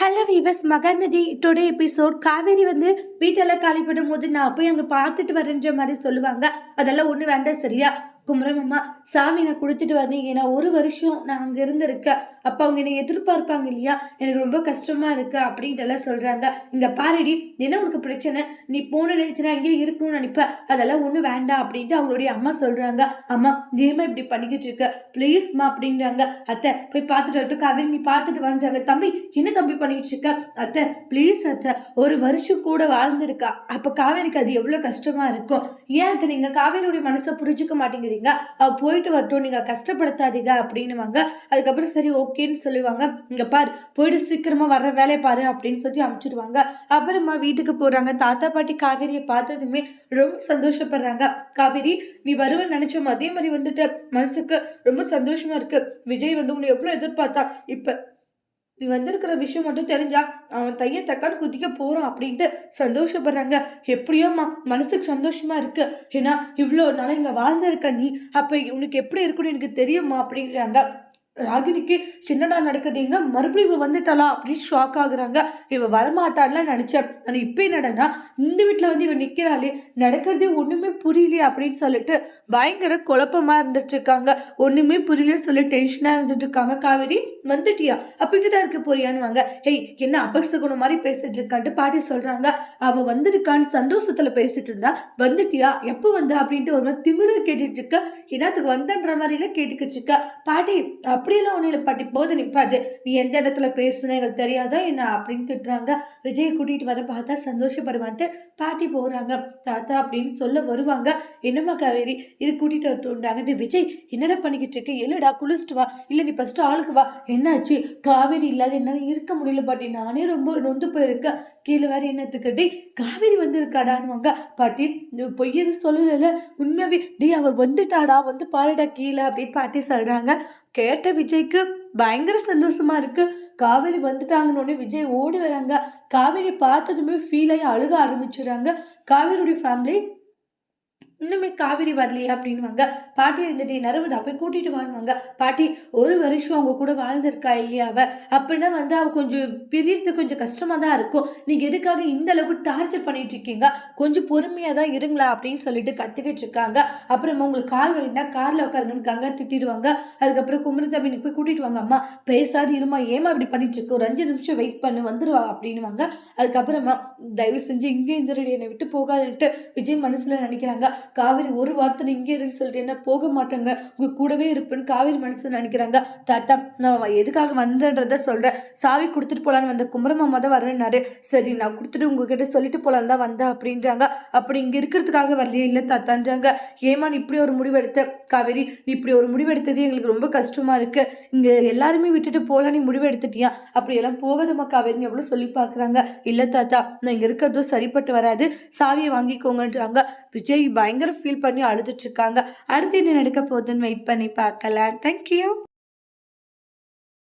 Hello viewers Mahanadi today episode. Kaveri வந்து வீட்டெல்லாம் காலி பண்ணும்போது நான் போய் அங்கே பார்த்துட்டு வரேன்ற மாதிரி சொல்லுவாங்க. அதெல்லாம் ஒன்றும் வேண்டாம் சரியா? குமரமம்மா சாமி நான் கொடுத்துட்டு வந்தீங்கன்னா ஏன்னா ஒரு வருஷம் நான் அங்கே இருந்திருக்கேன். அப்போ அவங்க என்னை எதிர்பார்ப்பாங்க இல்லையா? எனக்கு ரொம்ப கஷ்டமாக இருக்கு அப்படின்ட்டு எல்லாம் சொல்கிறாங்க இங்கே பாருடி என்ன உனக்கு பிரச்சனை? நீ போன நினச்சினா இங்கேயே இருக்கணும்னு நினைப்பேன் அதெல்லாம் ஒன்றும் வேண்டாம் அப்படின்ட்டு அவங்களுடைய அம்மா சொல்கிறாங்க அம்மா நீமா இப்படி பண்ணிக்கிட்டு இருக்க. ப்ளீஸ்மா அப்படின்றாங்க. அத்தை போய் பார்த்துட்டு வரட்டும். காவேரி நீ பார்த்துட்டு வந்துட்டாங்க தம்பி என்ன தம்பி பண்ணிக்கிட்டு இருக்க? அத்தை ப்ளீஸ் அத்தை ஒரு வருஷம் கூட வாழ்ந்துருக்கா. அப்போ காவேரிக்கு அது எவ்வளோ கஷ்டமாக இருக்கும். ஏன் அத்தை நீங்கள் காவேரியுடைய மனசை புரிஞ்சுக்க மாட்டேங்கிறீங்க? அவ போயிட்டு வரட்டும். நீங்கள் கஷ்டப்படுத்தாதீங்க அப்படின்னுவாங்க. அதுக்கப்புறம் சரி ஓகேன்னு சொல்லுவாங்க இங்கே பார் போயிட்டு சீக்கிரமாக வர்ற வேலையை பாரு அப்படின்னு சொல்லி அனுப்பிச்சிடுவாங்க அப்புறமா வீட்டுக்கு போகிறாங்க தாத்தா பாட்டி காவேரியை பார்த்ததுமே ரொம்ப சந்தோஷப்படுறாங்க. காவேரி நீ வருவன்னு நினச்சோம்? அதே மாதிரி வந்துட்டு மனசுக்கு ரொம்ப சந்தோஷமாக இருக்குது விஜய் வந்து உன்னை எவ்வளோ எதிர்பார்த்தா? இப்போ நீ வந்திருக்கிற விஷயம் மட்டும் தெரிஞ்சா அவன் தைய தக்கான்னு குதிக்க போகிறான் அப்படின்ட்டு சந்தோஷப்படுறாங்க. எப்படியோம்மா மனசுக்கு சந்தோஷமாக இருக்கு. ஏன்னா இவ்வளோ நாளாக இங்கே வாழ்ந்திருக்க நீ அப்போ உனக்கு எப்படி இருக்குன்னு எனக்கு தெரியுமா அப்படிங்கிறாங்க. ராகினிக்கு என்னடா நடக்குது? எங்க மறுபடியும் இவ வந்துட்டாளா அப்படின்னு ஷாக் ஆகுறாங்க. இவ வரமாட்டான்லாம் நினச்சா ஆனால் இப்போ என்னடனா இந்த வீட்டில் வந்து இவன் நிற்கிறாளே நடக்கிறதே ஒன்றுமே புரியலையே அப்படின்னு சொல்லிட்டு பயங்கர குழப்பமாக இருந்துட்டு இருக்காங்க. ஒன்றுமே புரியலன்னு சொல்லி டென்ஷனாக இருந்துட்டு இருக்காங்க. காவேரி வந்துட்டியா? அப்போ இங்கே தான் இருக்க போறியான்னு வாங்க ஏய் என்ன அபசகுணம் மாதிரி பேசிட்டு இருக்கான்ட்டு பாட்டி சொல்றாங்க. அவ வந்திருக்கான்னு சந்தோஷத்துல பேசிட்டு இருந்தா வந்துட்டியா? எப்போ வந்த? அப்படின்ட்டு ஒரு மாதிரி திமிர கேட்டுட்டு இருக்க என்னத்துக்கு வந்தன்ற மாதிரிலாம் கேட்டுக்கிட்டு இருக்க பாட்டி அப்படியெல்லாம் ஒன்றும் இல்லை பாட்டி. போது நிப்பாது நீ எந்த இடத்துல பேசுன எங்களுக்கு தெரியாதா என்ன? அப்படின்னு திட்டுறாங்க. விஜய் கூட்டிகிட்டு வர பார்த்தா சந்தோஷப்படுவான்ட்டு பாட்டி போகிறாங்க தாத்தா அப்படின்னு சொல்ல வருவாங்க. என்னம்மா காவேரி? இது கூட்டிகிட்டு வந்துட்டாங்க விஜய் என்னடா பண்ணிக்கிட்டு இருக்க இல்லைடா குளிச்சுட்டு வா. இல்லை நீ ஃபஸ்ட்டு ஆளுக்கு வா. என்னாச்சு? காவேரி இல்லாத என்னால் இருக்க முடியல பாட்டி. நானே ரொம்ப நொந்து போயிருக்கேன். கீழே வேற என்னத்துக்கு? காவேரி வந்திருக்காடான்வாங்க பாட்டி நீ பொய் எதுவும் சொல்லல உண்மையாவே டேய் வந்துட்டாடா. வந்து பாருடா கீழே அப்படின்னு பாட்டி சொல்கிறாங்க கேட்ட விஜய்க்கு பயங்கர சந்தோஷமா இருக்கு. காவேரி வந்துட்டாங்கன்னு விஜய் ஓடி வராங்க. காவேரி பார்த்ததுமே ஃபீல் ஆகி அழுக ஆரம்பிச்சுறாங்க. காவேரியுடைய ஃபேமிலி இன்னுமே காவேரி வரலையே அப்படின்வாங்க பாட்டி இருந்துட்டு நரவுதா போய் கூட்டிட்டு வாழ்வாங்க பாட்டி ஒரு வருஷம் அவங்க கூட வாழ்ந்திருக்கா இல்லையா அவ? அப்படின்னா வந்து அவ கொஞ்சம் பிரியறது கொஞ்சம் கஷ்டமா தான் இருக்கும். நீங்க எதுக்காக இந்த அளவுக்கு டார்ச்சர் பண்ணிட்டு இருக்கீங்க? கொஞ்சம் பொறுமையா தான் இருங்களா? அப்படின்னு சொல்லிட்டு கத்துக்கிட்டு இருக்காங்க. அப்புறமா உங்களுக்கு கால் வலினா கார்ல உட்காருங்கன்னு கங்கா திட்டிடுவாங்க. அதுக்கப்புறம் குமரசாமி நீ போய் கூட்டிட்டு வாங்க அம்மா. பேசாது இருமா. ஏமா இப்படி பண்ணிட்டு இருக்கு? ஒரு அஞ்சு நிமிஷம் வெயிட் பண்ணு. வந்துருவா அப்படின்னுவாங்க. அதுக்கப்புறமா தயவு செஞ்சு இங்கே இந்த என்னை விட்டு போகாதுன்ட்டு விஜய் மனசுல நினைக்கிறாங்க. காவேரி ஒரு வார்த்தை இங்கே இருன்னு சொல்லிட்டு என்ன போக மாட்டாங்க. உங்க கூடவே இருப்பேன்னு காவேரி மனசு நினைக்கிறாங்க. தாத்தா நான் எதுக்காக வந்தேன்றத சொல்கிறேன் சாவி கொடுத்துட்டு போகலான்னு வந்த குமரமாமா தான் வரேன்னாரு. சரி நான் கொடுத்துட்டு உங்ககிட்ட சொல்லிட்டு போகலான்னு தான் வந்தேன் அப்படின்றாங்க. அப்படி இங்கே இருக்கிறதுக்காக வரலையே இல்லை தாத்தான்றாங்க. ஏமா நீ இப்படி ஒரு முடிவெடுத்த காவேரி நீ இப்படி ஒரு முடிவெடுத்தது எங்களுக்கு ரொம்ப கஷ்டமாக இருக்குது இங்கே எல்லாருமே விட்டுட்டு போகலாம் நீ முடிவு எடுத்துட்டியா? அப்படி எல்லாம் போகாதம்மா காவேரின்னு எவ்வளோ சொல்லி பார்க்குறாங்க. இல்லை தாத்தா நான் இங்கே இருக்கிறதும் சரிப்பட்டு வராது. சாவியை வாங்கிக்கோங்கன்றாங்க. விஜய் பயங்கர ஃபீல் பண்ணி அழுதுட்டு இருக்காங்க. அடுத்து என்ன நடக்க போகுதுன்னு வெயிட் பண்ணி பார்க்கலாம். தேங்க்யூ